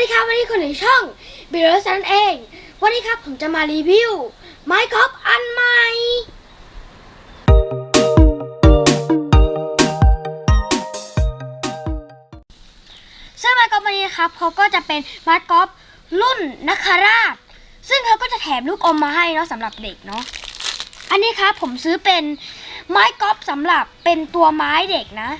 ดีครับวันนี้คนหนึ่งช่องเบลสันเอง วันนี้ครับผมจะมารีวิวไม้กอล์ฟอันใหม่ซึ่งไม้กอล์ฟวันนี้นะครับเขาก็จะเป็นไม้กอล์ฟรุ่นนักคาราช ซึ่งเขาก็จะแถมลูกอมมาให้เนาะสำหรับเด็กเนาะอันนี้ครับผมซื้อเป็นไม้กอล์ฟสำหรับเป็นตัวไม้เด็กนะ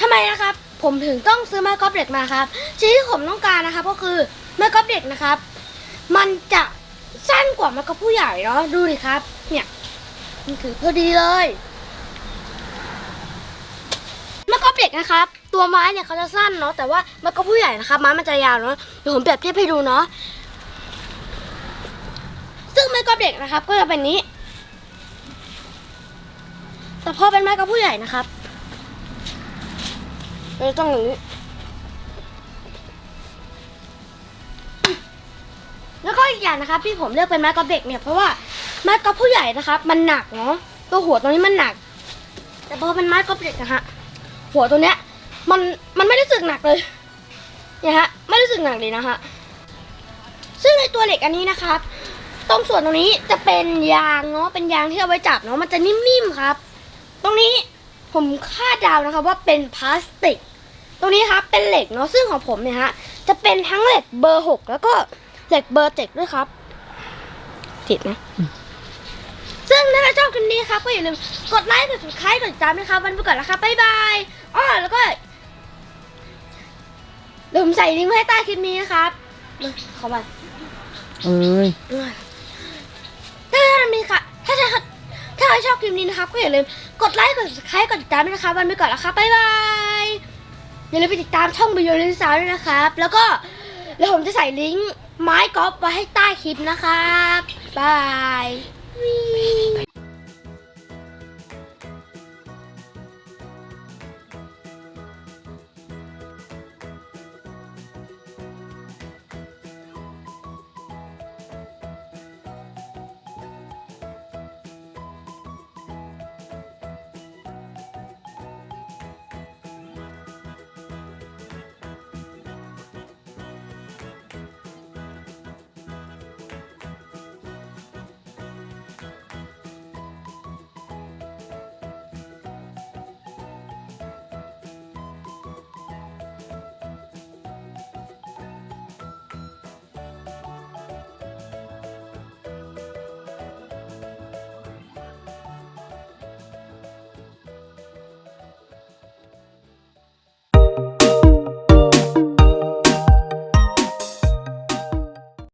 ทำไมนะครับ ผมถึงต้องซื้อไม้กอล์ฟเด็กมาครับสิ่งที่ผมต้องการนะครับ ก็คือไม้กอล์ฟเด็กนะครับ มันจะสั้นกว่าไม้กอล์ฟผู้ใหญ่เนาะดูดิครับ เนี่ยมันคือพอดีเลยไม้กอล์ฟเด็กนะครับ ตัวไม้เนี่ยเขาจะสั้นเนาะแต่ว่าไม้กอล์ฟผู้ใหญ่นะครับไม้มันจะยาวเนาะเดี๋ยวผมเปรียบเทียบให้ดูเนาะซึ่งไม้กอล์ฟเด็กนะครับ ก็จะเป็นนี้ แต่พอเป็นไม้กอล์ฟผู้ใหญ่นะครับ เราต้องอย่างนี้แล้วก็อีกอย่างนะครับที่ผมเลือกเป็นไม้กอล์ฟเด็กเนี่ยเพราะว่าไม้กอล์ฟผู้ใหญ่นะครับ มันหนักเนาะตัวหัวตรงนี้มันหนัก แต่พอเป็นไม้กอล์ฟเด็กนะฮะหัวตัวเนี้ย มันมันไม่รู้สึกหนักเลยเนี่ยฮะไม่รู้สึกหนักเลยนะฮะซึ่งในตัวเหล็กอันนี้นะครับตรงส่วนตรงนี้จะเป็นยางเนาะเป็นยางที่เอาไว้จับเนาะมันจะนิ่มๆครับ ตรงนี้ ผมคาดเดานะครับว่าเป็นพลาสติก ตรงนี้ครับเป็นเหล็กเนาะซึ่งของผมเนี่ยฮะจะเป็นทั้งเหล็กเบอร์หกแล้วก็เหล็กเบอร์เจ็ดด้วยครับติดนะ ซึ่งถ้าใครชอบคลิปนี้ครับก็อย่าลืมกดไลค์กด subscribe กดติดตามนะครับวันไปก่อนแล้วครับบ๊ายบายอ้อแล้วก็เดี๋ยวผมใส่ลิงก์ไว้ให้ใต้คลิปนี้นะครับมาเข้ามาเอ้ยถ้าถ้ามีค่ะถ้าใครถ้าใครชอบค ลิปนี้นะครับ ก็อย่าลืมกดไลค์กดซับสไครป์กดติดตามด้วยนะครับวันไปก่อนแล้วครับบ๊ายบายอย่าลืมไปติดตามช่องบิโยลินสาวด้วยนะครับ แล้วก็แล้วผมจะใส่ลิงก์ไม้กอล์ฟไว้ให้ใต้คลิปนะครับบาย